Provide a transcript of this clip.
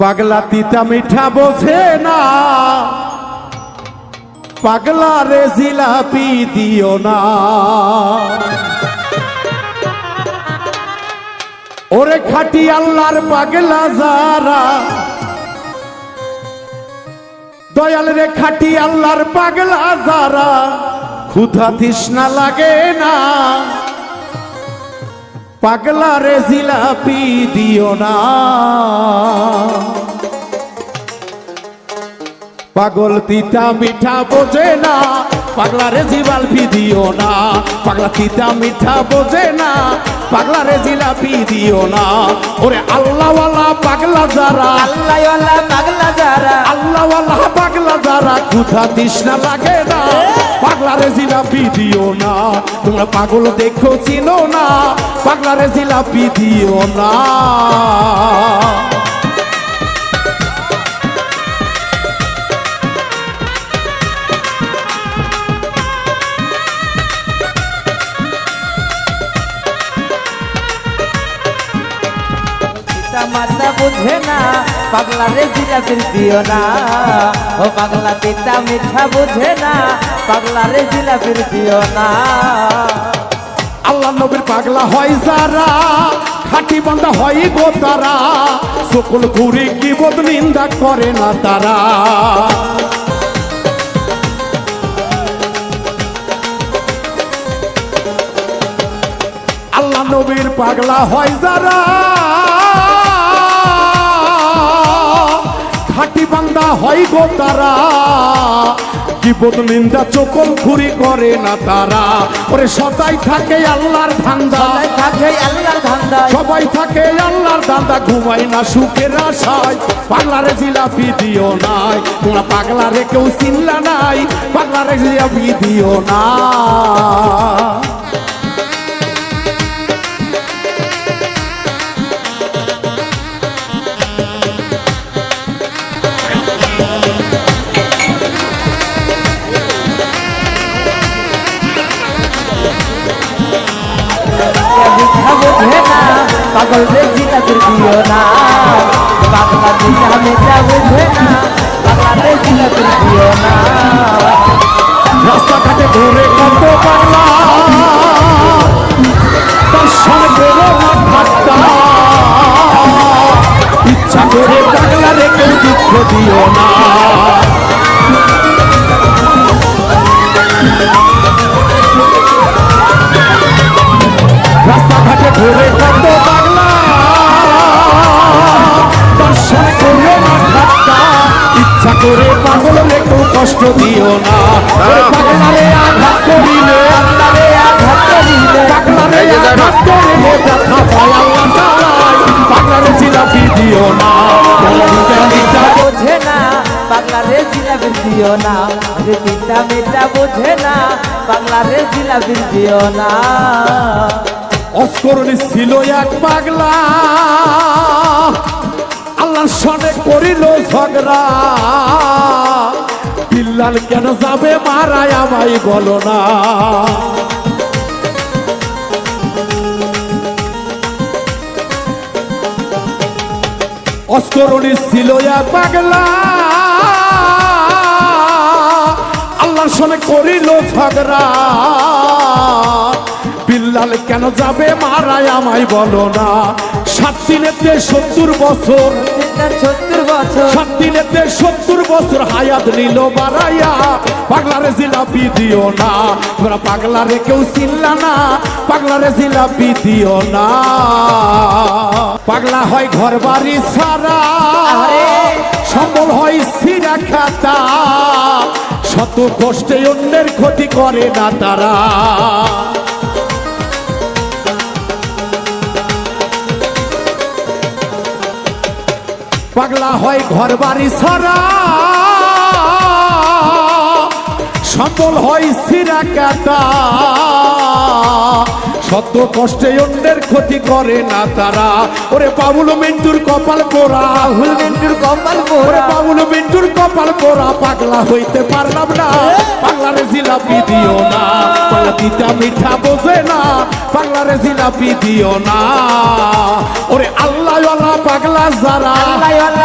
পাগলা তিতা মিঠা বোঝে না। পাগলা রে জিলাপি দিও না। ওরে খাটি আল্লাহর পাগলা যারা, দয়াল রে খাটি আল্লাহর পাগলা যারা, ক্ষুধা তৃষ্ণা লাগে না। পাগলা রে জিলাপি দিও না। পাগল তিতা মিঠা বোঝে না পাগলা রে জিলাপি দিও না। পাগলা তিতা মিঠা বোঝে না পাগলা রে জিলাপি দিও না। ওরে আল্লাহওয়ালা পাগলা যারা আল্লাহওয়ালা পাগলা যারা। আল্লাহওয়ালা পাগলা যারা ক্ষুধা তৃষ্ণা লাগে না। পাগলা রে জিলাপি দিও না, তোমরা পাগল দেখো, চিনো না। পাগলা রে জিলাপি দিও না। বুঝে না, পাগলা রে জিলাপির দিও না। ও পাগলা পিতা মিঠা বুঝে না, পাগলা রে জিলাপির দিও না। আল্লাহ নবীর পাগলা হয় যারা, খাটি বান্ধা হয় গো তারা। সকল ঘুরে কি বোধ নিন্দা করে না তারা। আল্লাহ নবীর পাগলা হয় যারা হয় গো তারা। বোধ নিন্দা চোকল ঘুরি করে না তারা। ওরে সদাই থাকে আল্লাহর ধান্দা। থাকে আল্লাহর ধান্দা। সবাই থাকে আল্লাহর দান্দা ঘুমাই না সুখের আশায়। পাগলারে জিলাপি দিও নাই। তোমরা পাগলারে কেউ চিনলা নাই। পাগলারে জিলাপি দিও না। বুঝে না পাগল রে জিলাপির দিও না। পাগলা মিঠা মিঠা বুঝে না কষ্ট দিও না। পাগলারে আঘাত করিলে। পাগলারে আঘাত করিলে। পাগলারে আঘাত করিলে ব্যথা পায় আল্লাহ তাআলাই পাগলারে জিলাপি দিও না। নিতা বোঝে না। পাগলা রে জিলাপির দিও না। রে মিঠা বোঝে না। পাগলা রে জিলাপির দিও না। অস্করণী ছিল এক পাগলা। আল্লাহর সনে করিল ঝগড়া। বিল্লাল কেন যাবে মারায় আমায় বলো না? অস্করণী ছিল পাগলা। আল্লাহর সনে করিল ঝগড়া। বিল্লাল কেন যাবে মারায় আমায় বলো না? সাত দিনেতে সত্তর বছর। সাত দিনেতে সত্তর বছর হায়াত নিল বাড়াইয়া পাগলারে জিলাপি দিও না। তোমরা পাগলারে কেউ চিনলা না। পাগলারে জিলাপি দিও না। পাগলা হয় ঘর বাড়ি সারা সম্বল হয় সিরা খাতা। শত কষ্টে অন্যের ক্ষতি করে না তারা। হয় ঘর বাড়ি সারা। সম্বল হয় সিরা কাটা। শত কষ্টে অন্যের ক্ষতি করে না তারা। ওরে বাবুল মিন্টুর কপাল পোড়া। রাহুল মিন্টুর কপাল পোড়া। বাবুল মিন্টুর কপাল পোড়া। পাগলা হইতে পারলাম না। পাগলারে জিলাপি দিও না। পাগলা তিতা মিঠা বোঝে না। পাগলারে জিলাপি দিও না। ওরে আল্লাহ পাগলা যারা।